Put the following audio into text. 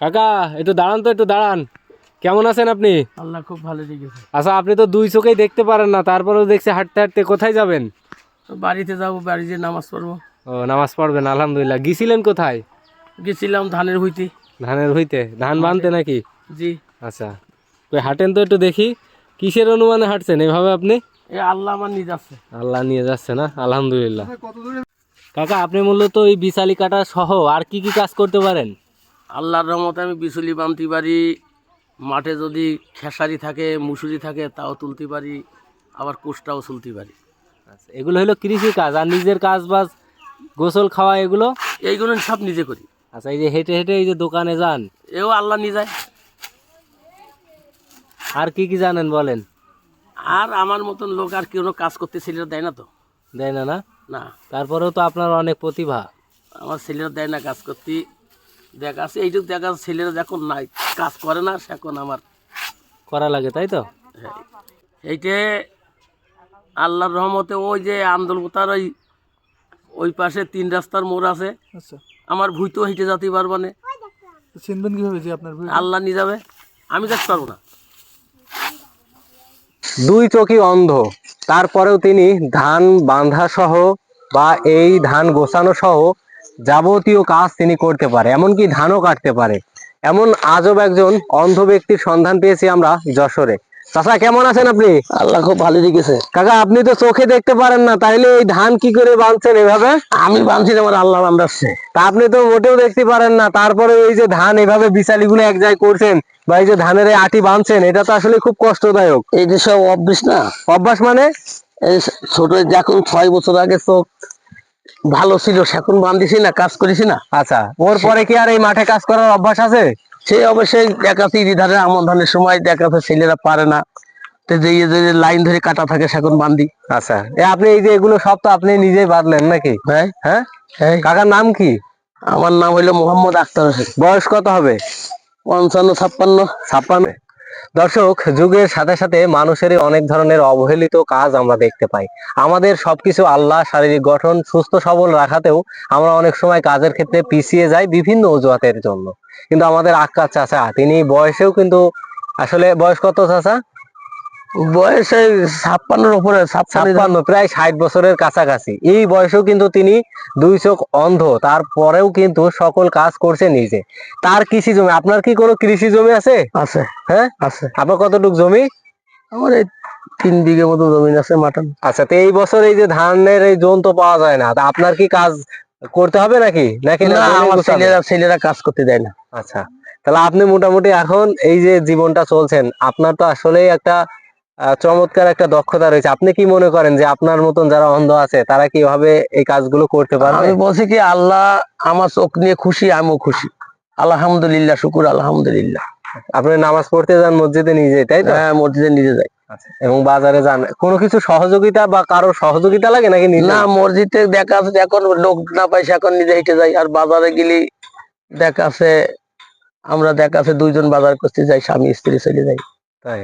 কাকা একটু দাঁড়ান তো একটু দাঁড়ান। কেমন আছেন আপনি? আল্লাহ খুব ভালো রেখেছে আচ্ছা আপনি তো দুই চোখেই দেখতে পারেন না তারপরেও দেখছি হাঁটতে হাঁটতে কোথায় যাবেন? তো বাড়িতে যাব বাড়িতে নামাজ পড়ব। ও নামাজ পড়বেন আলহামদুলিল্লাহ। গিয়েছিলেন কোথায়? গেছিলাম ধানের হইতে ধানের হইতে ধান বানতে নাকি? জি। আচ্ছা কই হাঁটেন তো একটু দেখি। কিসের অনুমানে হাঁটছেন এভাবে আপনি? এ আল্লাহ আমার নিয়ে যাচ্ছে আল্লাহ নিয়ে যাচ্ছে না? আলহামদুলিল্লাহ। কাকা আপনি মূলত ওই বিশালি কাটা সহ আর কি কি কাজ করতে পারেন? আল্লাহর রহমতে আমি বিচুলি বানতে পারি মাঠে যদি খেসারি থাকে মুসুরি থাকে তাও তুলতে পারি আবার কোষটাও তুলতে পারি। আচ্ছা এগুলো হলো কৃষি কাজ আর নিজের কাজ বাজ গোসল খাওয়া এগুলো? এইগুলো সব নিজে করি। আচ্ছা এই যে হেঁটে হেঁটে এই যে দোকানে যান? এও আল্লাহ নিয়ে যায় আর কি কি জানেন বলেন? আর আমার মতন লোক আর কোনো কাজ করতে ছেলেরা দেয় না তো। দেয় না না? না। তারপরেও তো আপনার অনেক প্রতিভা। আমার ছেলেরা দেয় না কাজ করতে। দেখা আছে এইটুকু দেখা যাচ্ছে ছেলেরা যখন নাই কাজ করে না সেখন আমার করা লাগে তাই তো? হ্যাঁ। এইটে আল্লাহর রহমতে ওই যে আন্দোলতার ওই ওই পাশে তিন রাস্তার মোড় আছে। আচ্ছা। আমার ভুইতেও হেঁটে যেতে পারব না। তো চিনবেন কীভাবে যে আপনার আল্লাহ নিয়ে যাবে আমি দেখতে পারব না। দুই চোখই অন্ধ তারপরেও তিনি ধান বাঁধা সহ বা এই ধান গোছানো সহ যাবতীয় কাজ তিনি করতে পারে এমনকি ধানও কাটতে পারে। এমন আজব একজন অন্ধ ব্যক্তির সন্ধান পেয়েছি আমরা যশোরে। চাচা কেমন আছেন আপনি? আল্লাহ খুব ভালো রেখেছে কাকা আপনি তো চোখে দেখতে পারেন না তাইলে এই ধান কি করে বাঁধছেন এভাবে? আমি বানছি আমার আল্লাহ বান্দাচ্ছে তা আপনি তো মোটেও দেখতে পারেন না তারপরে এই যে ধান এভাবে বিচালিগুলো এক জায়গায় করছেন বা এই যে ধানের এই আটি বাঁধছেন এটা তো আসলে খুব কষ্টদায়ক। এই যে সব অভ্যাস না? অভ্যাস মানে? এই ছোট যখন ছয় বছর আগে চোখ ভালো ছিল সেখন বান্ধিছি না কাজ করেছি না। আচ্ছা ওর পরে কি আর এই মাঠে কাজ করার অভ্যাস আছে? সেই অবশ্যই ইরি ধারে আমন ধানের সময় দেখাচ্ছে ছেলেরা পারে না। লাইন ধরে কাটা থাকে সেখন বান্ধি আচ্ছা। আপনি এই যে এগুলো সব তো আপনি নিজেই বাঁধলেন নাকি? হ্যাঁ? হ্যাঁ কাকার নাম কি? আমার নাম হইল মোহাম্মদ আক্তার হোসেন। বয়স কত হবে? পঞ্চান্ন ছাপ্পান্ন। ছাপ্পান্ন। দর্শক, যুগের সাথে সাথে মানুষেরই অনেক ধরনের অবহেলিত কাজ আমরা দেখতে পাই। আমাদের সবকিছু আল্লাহ, শারীরিক গঠন, সুস্থ, সবল রাখাতেও আমরা অনেক সময় কাজের ক্ষেত্রে পিছিয়ে যাই বিভিন্ন অজুহাতের জন্য। কিন্তু আমাদের আক্কা চাচা, তিনি বয়সেও কিন্তু, আসলে বয়স কত চাচা? বয়সে ছাপ্পান্নর উপরে ছাপ্পান্ন প্রায় ষাট বছরের কাছাকাছি। এই বয়সেও কিন্তু তিনি দুই চোখ অন্ধ তারপরেও কিন্তু সকল কাজ করছে নিজে। তার কৃষি জমি আপনার কি কোনো কৃষি জমি আছে? আছে। হ্যাঁ? আছে। আপনার কতটুকু জমি? আমার এই তিন বিঘে মতো জমিন আছে মাটন। আচ্ছা তো এই বছর এই যে ধানের এই জোন তো পাওয়া যায় না। আপনার কি কাজ করতে হবে নাকি? নাকি না আমার ছেলেরা ছেলেরা কাজ করতে দেয় না। আচ্ছা তাহলে আপনি মোটামুটি এখন এই যে জীবনটা চলছেন আপনার তো আসলেই একটা চমৎকার একটা দক্ষতা রয়েছে। আপনি কি মনে করেন যে আপনার মতন যারা অন্ধ আছে তারা কি কীভাবে এই কাজগুলো করতে পারবে? আমি বলছি কি আল্লাহ আমার চোখ নিয়ে খুশি আমিও খুশি। আলহামদুলিল্লাহ শুকুর আলহামদুলিল্লাহ। আপনি নামাজ পড়তে যান মসজিদে নিজে তাই তো? হ্যাঁ মসজিদে নিজে যাই। এবং বাজারে যান। কোনো কিছু সহযোগিতা বা কারও সহযোগিতা লাগে নাকি না মসজিদে দেখা আছে এখন লোক না পাইছে এখন নিজে হেঁটে যাই। আর বাজারে গেলে দেখা আছে আমরা দেখা আছে দুইজন বাজার করতে যাই স্বামী স্ত্রী চলে যাই। তাই?